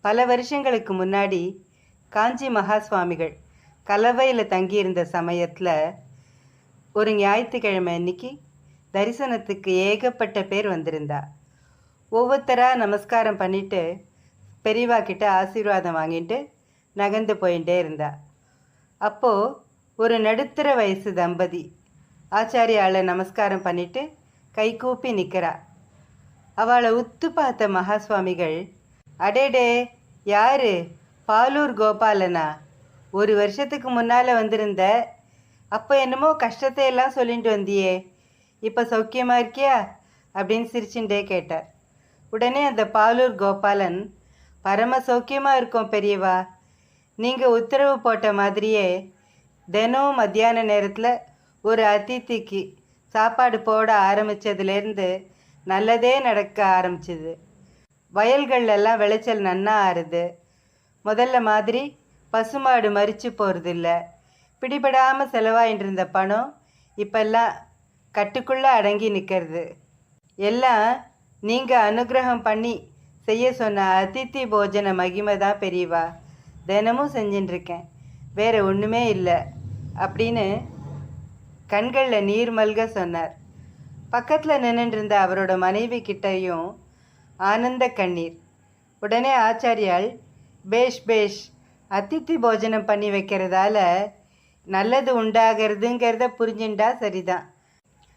பல வருஷங்களுக்கு முன்னாடி காஞ்சி மகா சுவாமிகள் கலவையில் தங்கியிருந்த சமயத்தில் ஒரு ஞாயிற்றுக்கிழமை அன்னைக்கு தரிசனத்துக்கு ஏகப்பட்ட பேர் வந்திருந்தா. ஒவ்வொருத்தராக நமஸ்காரம் பண்ணிட்டு பெரியவா கிட்ட ஆசீர்வாதம் வாங்கிட்டு நகர்ந்து போயிட்டே இருந்தா. அப்போது ஒரு நடுத்தர வயசு தம்பதி ஆச்சாரியாளை நமஸ்காரம் பண்ணிட்டு கைகூப்பி நிற்கிறா அவளை உத்து பார்த்த மகா சுவாமிகள் அடேடே யாரு? பாலூர் கோபாலனா? ஒரு வருஷத்துக்கு முன்னால் வந்திருந்த அப்போ என்னமோ கஷ்டத்தை எல்லாம் சொல்லிட்டு வந்தியே இப்போ சௌக்கியமாக இருக்கியா? அப்படின்னு சிரிச்சுட்டே கேட்டார். உடனே அந்த பாலூர் கோபாலன் பரம சௌக்கியமாக இருக்கும் பெரியவா. நீங்கள் உத்தரவு போட்ட மாதிரியே தினம் மத்தியான நேரத்தில் ஒரு அதித்திக்கு சாப்பாடு போட ஆரம்பித்ததுலேருந்து நல்லதே நடக்க ஆரம்பிச்சிது. வயல்கள்லாம் விளைச்சல் நன்னா ஆறுது. முதல்ல மாதிரி பசுமாடு மறித்து போகிறதில்ல பிடிபடாமல் செலவாயின்னு இருந்த பணம் இப்பெல்லாம் கட்டுக்குள்ளே அடங்கி நிற்கிறது. எல்லாம் நீங்கள் அனுகிரகம் பண்ணி செய்ய சொன்ன அதித்தி போஜன மகிமை தான் பெரியவா. தினமும் செஞ்சுட்டுருக்கேன் வேறு ஒன்றுமே இல்லை. அப்படின்னு கண்களில் நீர் மல்க சொன்னார். பக்கத்தில் நின்றுருந்த அவரோட மனைவி கிட்டையும் ஆனந்த கண்ணீர். உடனே ஆச்சாரியால் பேஷ் பேஷ் அதித்தி போஜனம் பண்ணி வைக்கிறதால நல்லது உண்டாகிறதுங்கிறத புரிஞ்சுண்டா சரிதான்.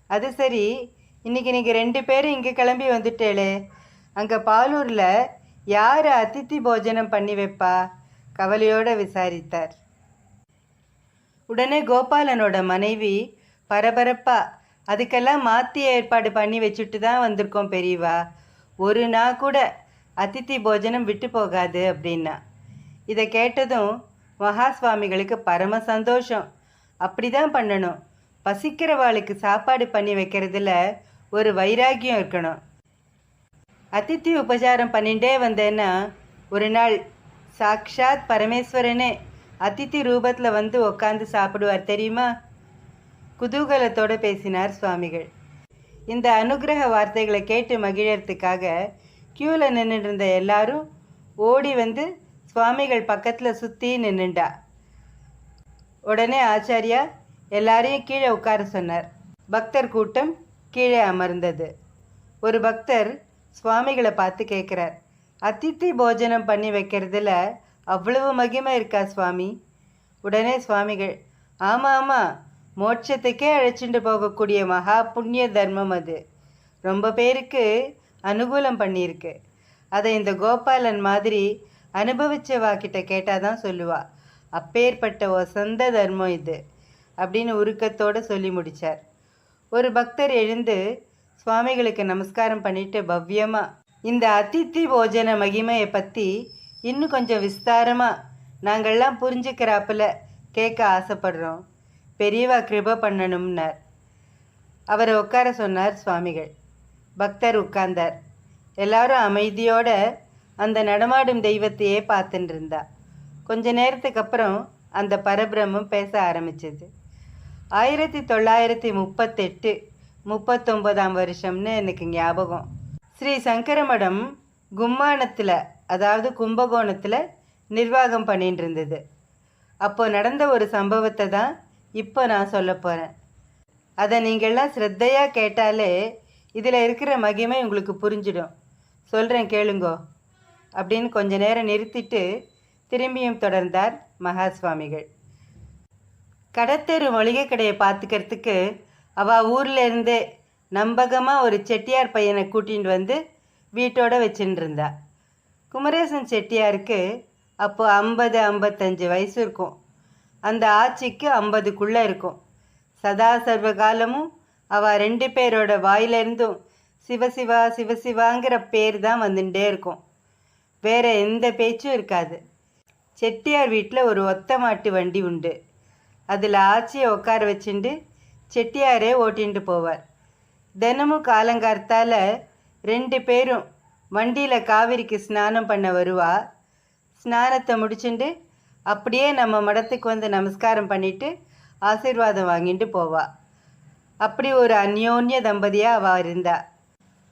அது சரி. இன்னைக்கு நீங்கள் ரெண்டு பேரும் இங்கே கிளம்பி வந்துட்டேளே. அங்கே பாலூரில் யார் அதித்தி போஜனம் பண்ணி வைப்பா? கவலையோடு விசாரித்தார். உடனே கோபாலனோட மனைவி பரபரப்பா. அதுக்கெல்லாம் மாற்றி ஏற்பாடு பண்ணி வச்சுட்டு தான் வந்திருக்கோம் பெரியவா. ஒரு நாள் கூட அதித்தி போஜனம் விட்டு போகாது அப்படின்னா. இதை கேட்டதும் மகா சுவாமிகளுக்கு பரம சந்தோஷம். அப்படி தான் பண்ணணும். பசிக்கிறவாளுக்கு சாப்பாடு பண்ணி வைக்கிறதுல ஒரு வைராக்கியம் இருக்கணும். அதித்தி உபச்சாரம் பண்ணிகிட்டே வந்தேன்னா ஒரு நாள் சாக்ஷாத் பரமேஸ்வரனே அதித்தி ரூபத்தில் வந்து உக்காந்து சாப்பிடுவார் தெரியுமா? குதூகலத்தோடு பேசினார் சுவாமிகள். இந்த அனுகிரக வார்த்தைகளை கேட்டு மகிழறதுக்காக க்யூவில் நின்றுருந்த எல்லாரும் ஓடி வந்து சுவாமிகள் பக்கத்தில் சுற்றி நின்றுண்டா உடனே ஆச்சாரியா எல்லாரையும் கீழே உட்கார சொன்னார். பக்தர் கூட்டம் கீழே அமர்ந்தது. ஒரு பக்தர் சுவாமிகளை பார்த்து கேட்குறார். அதித்தி போஜனம் பண்ணி வைக்கிறதுல அவ்வளவு மகிமை இருக்கா சுவாமி? உடனே சுவாமிகள் ஆமாம் ஆமாம் மோட்சத்துக்கே அழைச்சிட்டு போகக்கூடிய மகா புண்ணிய தர்மம் அது. ரொம்ப பேருக்கு அனுகூலம் பண்ணியிருக்கு. அதை இந்த கோபாலன் மாதிரி அனுபவிச்சவா கிட்ட கேட்டால் தான் சொல்லுவா. அப்பேற்பட்ட வசந்த தர்மம் இது அப்படின்னு உருக்கத்தோடு சொல்லி முடித்தார் ஒரு பக்தர் எழுந்து சுவாமிகளுக்கு நமஸ்காரம் பண்ணிட்டு பவ்யமாக இந்த அதித்தி போஜன மகிமையை பற்றி இன்னும் கொஞ்சம் விஸ்தாரமாக நாங்கள்லாம் புரிஞ்சுக்கிறாப்புல கேட்க ஆசைப்படுறோம். பெரியவா கிருப பண்ணணும்னார். அவரை உட்கார சொன்னார் சுவாமிகள். பக்தர் உட்கார்ந்தார். எல்லாரும் அமைதியோட அந்த நடமாடும் தெய்வத்தையே பார்த்துட்டு இருந்தா. கொஞ்ச நேரத்துக்கு அப்புறம் அந்த பரபிரமம் பேச ஆரம்பிச்சது. ஆயிரத்தி தொள்ளாயிரத்தி முப்பத்தெட்டு முப்பத்தொம்போதாம் வருஷம்னு எனக்கு ஞாபகம். ஸ்ரீ சங்கரமடம் கும்மானத்தில் அதாவது கும்பகோணத்தில் நிர்வாகம் பண்ணிட்டு இருந்தது. அப்போது நடந்த ஒரு சம்பவத்தை தான் இப்போ நான் சொல்ல போகிறேன் அதை நீங்கள்லாம் ஸ்ரத்தையாக கேட்டாலே இதில் இருக்கிற மகிமை உங்களுக்கு புரிஞ்சிடும். சொல்கிறேன் கேளுங்கோ. அப்படின்னு கொஞ்ச நேரம் நிறுத்திட்டு திரும்பியும் தொடர்ந்தார் மகா சுவாமிகள் கடத்தெரு மளிகை கடையை பார்த்துக்கிறதுக்கு அவள் ஊர்லேருந்தே நம்பகமாக ஒரு செட்டியார் பையனை கூட்டிகிட்டு வந்து வீட்டோட வச்சுட்டு இருந்தா. குமரேசன் செட்டியாருக்கு அப்போது ஐம்பது ஐம்பத்தஞ்சு வயசு இருக்கும். அந்த ஆட்சிக்கு ஐம்பதுக்குள்ளே இருக்கும். சதா சர்வ காலமும் அவள் ரெண்டு பேரோட வாயிலிருந்தும் சிவசிவா சிவசிவாங்கிற பேர் தான் வந்துட்டே இருக்கும். வேற எந்த பேச்சும் இருக்காது. செட்டியார் வீட்டில் ஒரு ஒத்த மாட்டு வண்டி உண்டு. அதில் ஆச்சியை உட்கார வச்சுண்டு செட்டியாரே ஓட்டின்ட்டு போவார். தினமும் காலங்கார்த்தால் ரெண்டு பேரும் வண்டியில் காவிரிக்கு ஸ்நானம் பண்ண வருவா. ஸ்நானத்தை முடிச்சுட்டு அப்படியே நம்ம மடத்துக்கு வந்து நமஸ்காரம் பண்ணிவிட்டு ஆசீர்வாதம் வாங்கிட்டு போவா. அப்படி ஒரு அந்யோன்ய தம்பதியாக அவள் இருந்தா.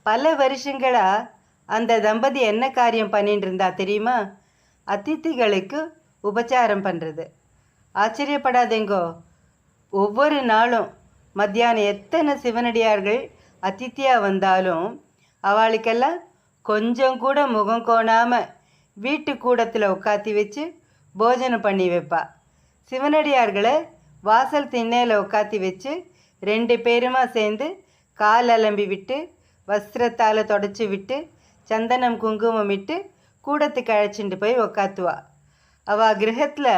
பல வருஷங்களாக அந்த தம்பதி என்ன காரியம் பண்ணிட்டு இருந்தா தெரியுமா? அதித்திகளுக்கு உபச்சாரம் பண்ணுறது ஆச்சரியப்படாதேங்கோ. ஒவ்வொரு நாளும் மத்தியானம் எத்தனை சிவனடியார்கள் அதித்தியாக வந்தாலும் அவளுக்கெல்லாம் கொஞ்சம் கூட முகம் கோணாமல் வீட்டு கூடத்தில் உட்காத்தி வச்சு போஜனம் பண்ணி வைப்பா. சிவனடியார்களை வாசல் திண்ணையில் உட்காத்தி வச்சு ரெண்டு பேருமா சேர்ந்து கால் அலம்பி விட்டு வஸ்திரத்தால் தொடச்சி விட்டு சந்தனம் குங்குமம் இட்டு கூடத்துக்கு அழைச்சிட்டு போய் உக்காத்துவா. அவள் கிரகத்தில்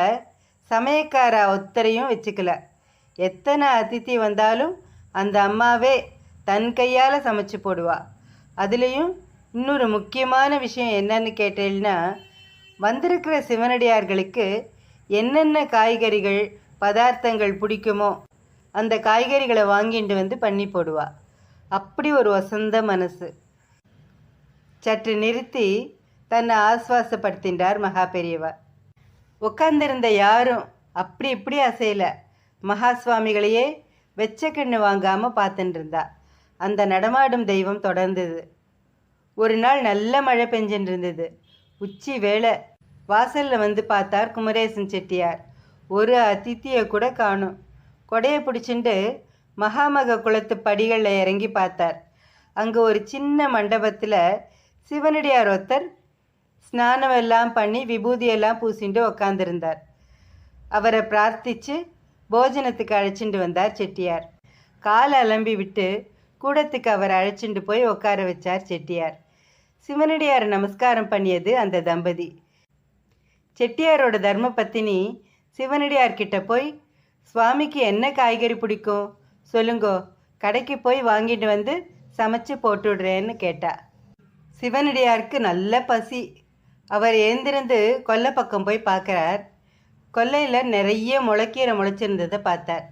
சமயக்கார ஒத்தரையும் வச்சுக்கல. எத்தனை அதித்தி வந்தாலும் அந்த அம்மாவே தன் கையால் சமைச்சு போடுவா. அதுலேயும் இன்னொரு முக்கியமான விஷயம் என்னன்னு கேட்டேன்னா வந்திருக்கிற சிவனடியார்களுக்கு என்னென்ன காய்கறிகள் பதார்த்தங்கள் பிடிக்குமோ அந்த காய்கறிகளை வாங்கிட்டு வந்து பண்ணி போடுவா. அப்படி ஒரு வசந்த மனசு. சற்று நிறுத்தி தன்னை ஆஸ்வாசப்படுத்தின்றார் மகா பெரியவா உட்கார்ந்திருந்த யாரும் அப்படி இப்படி அசையல. மகா சுவாமிகளையே வெச்ச கண்ணு வாங்காமல் பார்த்துட்டு இருந்தா அந்த நடமாடும் தெய்வம் தொடர்ந்தது. ஒரு நாள் நல்ல மழை பெஞ்சுட்டு இருந்தது உச்சி வேலை. வாசலில் வந்து பார்த்தார் குமரேசன் செட்டியார். ஒரு அதித்தியை கூட காணும். கொடையை பிடிச்சிண்டு மகாமக குளத்து படிகளில் இறங்கி பார்த்தார். அங்கே ஒரு சின்ன மண்டபத்தில் சிவனடியார் ஒருத்தர் ஸ்நானம் எல்லாம் பண்ணி விபூதியெல்லாம் பூசிண்டு உக்காந்துருந்தார். அவரை பிரார்த்திச்சு போஜனத்துக்கு அழைச்சிட்டு வந்தார் செட்டியார். கால் அலம்பி விட்டு கூடத்துக்கு அவர் அழைச்சிட்டு போய் உட்கார வச்சார் செட்டியார். சிவனடியார் நமஸ்காரம் பண்ணியது அந்த தம்பதி. செட்டியாரோட தர்ம பத்தினி சிவனடியார்கிட்ட போய் சுவாமிக்கு என்ன காய்கறி பிடிக்கும்? சொல்லுங்கோ. கடைக்கு போய் வாங்கிட்டு வந்து சமைச்சு போட்டுடுறேன்னு கேட்டா. சிவனடியாருக்கு நல்ல பசி. அவர் எழுந்திருந்து கொல்லை பக்கம் போய் பார்க்குறார். கொல்லையில் நிறைய முளைக்கீரை முளைச்சிருந்ததை பார்த்தார்.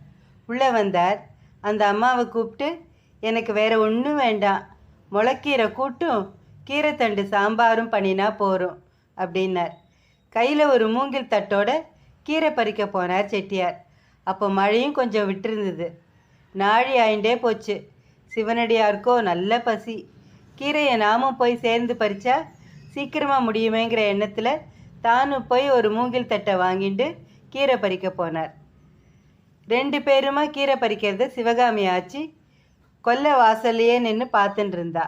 உள்ளே வந்தார். அந்த அம்மாவை கூப்பிட்டு எனக்கு வேற ஒன்றும் வேண்டாம். முளைக்கீரை கூட்டும் கீரைத்தண்டு சாம்பாரும் பண்ணினா போகிறோம் அப்படின்னார். கையில் ஒரு மூங்கில் தட்டோட கீரை பறிக்க போனார் செட்டியார். அப்போ மழையும் கொஞ்சம் விட்டிருந்தது. நாழி ஆயிண்டே போச்சு. சிவனடியாருக்கோ நல்ல பசி. கீரையை நாமும் போய் சேர்ந்து பறித்தா சீக்கிரமாக முடியுமேங்கிற எண்ணத்தில் தானும் போய் ஒரு மூங்கில் தட்டை வாங்கிட்டு கீரை பறிக்க போனார். ரெண்டு பேருமா கீரை பறிக்கிறத சிவகாமி ஆச்சு. கொல்லை வாசல்லையே நின்று பார்த்துட்டு இருந்தா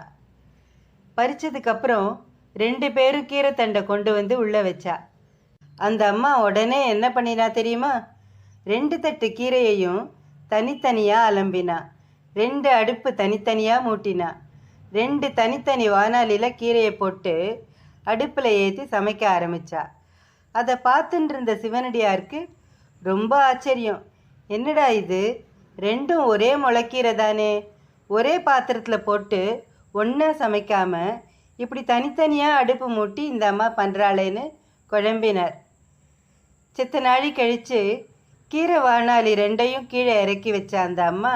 பறிச்சதுக்கப்புறம் ரெண்டு பேரும் கீரை தண்டை கொண்டு வந்து உள்ளே வச்சா. அந்த அம்மா உடனே என்ன பண்ணினா தெரியுமா? ரெண்டு தட்டு கீரையையும் தனித்தனியாக அலம்பினா. ரெண்டு அடுப்பு தனித்தனியாக மூட்டினா. ரெண்டு தனித்தனி வானாலியில் கீரையை போட்டு அடுப்பில் ஏற்றி சமைக்க ஆரம்பிச்சா. அதை பார்த்துட்டு இருந்த சிவனடியாருக்கு ரொம்ப ஆச்சரியம். என்னடா இது? ரெண்டும் ஒரே முளைக்கீரை தானே. ஒரே பாத்திரத்தில் போட்டு ஒன்றா சமைக்காமல் இப்படி தனித்தனியாக அடுப்பு மூட்டி இந்த அம்மா பண்ணுறாளேன்னு குழம்பினார். சித்த நாழி கழித்து கீரை வானாளி ரெண்டையும் கீழே இறக்கி வச்ச அந்த அம்மா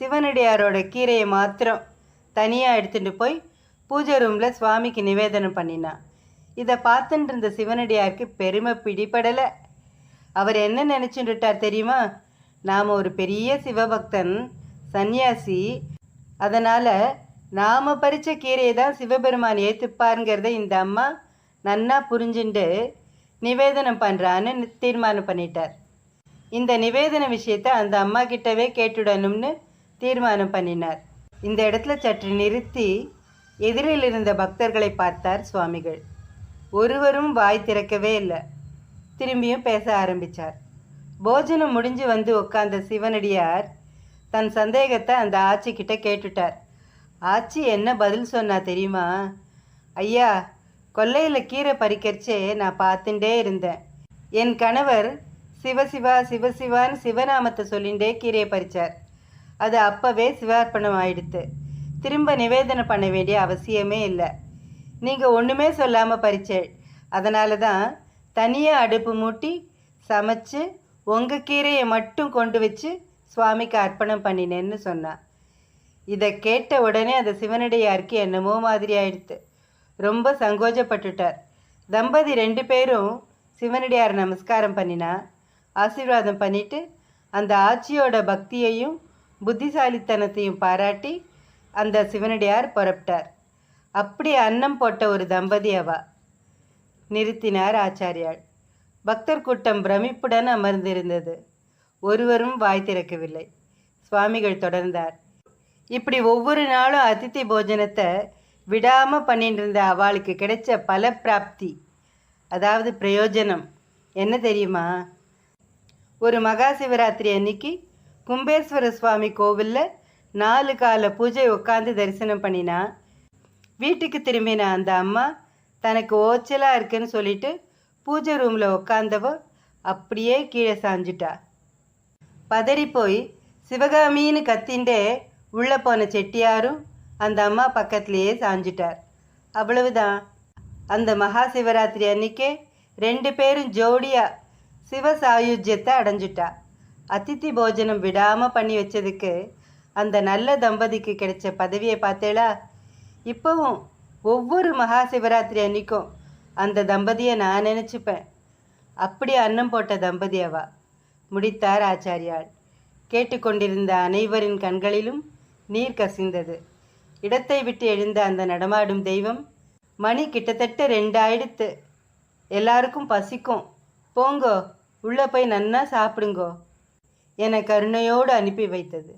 சிவனடியாரோட கீரையை மாத்திரம் தனியாக எடுத்துகிட்டு போய் பூஜை ரூமில் சுவாமிக்கு நிவேதனம் பண்ணினான் இதை பார்த்துட்டு இருந்த சிவனடியாருக்கு பெருமை பிடிபடலை. அவர் என்ன நினச்சிட்டுட்டார் தெரியுமா? நாம் ஒரு பெரிய சிவபக்தன் சந்நியாசி அதனால் நாம் பறித்த கீரையை தான் சிவபெருமான் ஏற்றுப்பாருங்கிறத இந்த அம்மா நன்னா புரிஞ்சுண்டு நிவேதனம் பண்ணுறான்னு தீர்மானம் பண்ணிட்டார். இந்த நிவேதன விஷயத்தை அந்த அம்மா கிட்டவே கேட்டுடணும்னு தீர்மானம் பண்ணினார். இந்த இடத்துல சற்று நிறுத்தி எதிரில் இருந்த பக்தர்களை பார்த்தார் சுவாமிகள். ஒருவரும் வாய் திறக்கவே இல்லை. திரும்பியும் பேச ஆரம்பித்தார் போஜனம் முடிஞ்சு வந்து உட்கார்ந்த சிவனடியார் தன் சந்தேகத்தை அந்த ஆட்சிக்கிட்ட கேட்டுட்டார். ஆச்சி என்ன பதில் சொன்னா தெரியுமா? ஐயா கொல்லையில் கீரை பறிக்கிறச்சே நான் பார்த்துட்டே இருந்தேன். என் கணவர் சிவசிவா சிவசிவான்னு சிவநாமத்தை சொல்லிண்டே கீரையை பறிச்சார். அது அப்போவே சிவார்ப்பணம் ஆயிடுத்து. திரும்ப நிவேதனம் பண்ண வேண்டிய அவசியமே இல்லை. நீங்கள் ஒன்றுமே சொல்லாமல் பறிச்சேள். அதனால தான் தனியாக அடுப்பு மூட்டி சமைச்சு உங்கள் கீரையை மட்டும் கொண்டு வச்சு சுவாமிக்கு அர்ப்பணம் பண்ணினேன்னு சொன்னான் இதை கேட்ட உடனே அந்த சிவனடியாருக்கு என்னமோ மாதிரி ஆயிடுத்து. ரொம்ப சங்கோஜப்பட்டுட்டார். தம்பதி ரெண்டு பேரும் சிவனடியார் நமஸ்காரம் பண்ணினா ஆசீர்வாதம் பண்ணிட்டு அந்த ஆட்சியோட பக்தியையும் புத்திசாலித்தனத்தையும் பாராட்டி அந்த சிவனடியார் புறப்பட்டார். அப்படி அன்னம் போட்ட ஒரு தம்பதி அவா. நிறுத்தினார் ஆச்சாரியாள் பக்தர் கூட்டம் பிரமிப்புடன் அமர்ந்திருந்தது. ஒருவரும் வாய் திறக்கவில்லை. சுவாமிகள் தொடர்ந்தார். இப்படி ஒவ்வொரு நாளும் அதித்தி போஜனத்தை விடாமல் பண்ணிட்டு இருந்த அவளுக்கு கிடைச்ச பல பிராப்தி அதாவது பிரயோஜனம். என்ன தெரியுமா? ஒரு மகா சிவராத்திரி அன்னைக்கு கும்பேஸ்வர சுவாமி கோவிலில் நாலு கால பூஜை உட்காந்து தரிசனம் பண்ணினா வீட்டுக்கு திரும்பின அந்த அம்மா தனக்கு ஓச்சலாக இருக்குன்னு சொல்லிட்டு பூஜை ரூமில் உட்காந்தவோ அப்படியே கீழே சாஞ்சிட்டா. பதறி போய் சிவகாமின்னு கத்திண்டே உள்ளே போன செட்டியாரும் அந்த அம்மா பக்கத்துலேயே சாஞ்சிட்டார். அவ்வளவுதான். அந்த மகா சிவராத்திரி அன்னைக்கே ரெண்டு பேரும் ஜோடியா சிவ சாயுஜ்யத்தை அடைஞ்சிட்டா. அதித்தி போஜனம் விடாமல் பண்ணி வச்சதுக்கு அந்த நல்ல தம்பதிக்கு கிடைச்ச பதவியை பார்த்தேளா? இப்போவும் ஒவ்வொரு மகா சிவராத்திரி அன்னைக்கும் அந்த தம்பதியை நான் நினச்சிப்பேன். அப்படி அன்னம் போட்ட தம்பதி அவா. முடித்தார் ஆச்சாரியாள் கேட்டுக்கொண்டிருந்த அனைவரின் கண்களிலும் நீர் கசிந்தது. இடத்தை விட்டு எழுந்த அந்த நடமாடும் தெய்வம் மணி கிட்டத்தட்ட ரெண்டாயிடுத்து. எல்லாருக்கும் பசிக்கும். போங்கோ உள்ளே போய் நன்னா சாப்பிடுங்கோ என கருணையோடு அனுப்பி வைத்தது.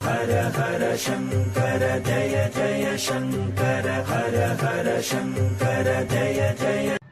ஹர ஹர சங்கர ஜய ஜய சங்கர ஹர ஹர சங்கர ஜய ஜய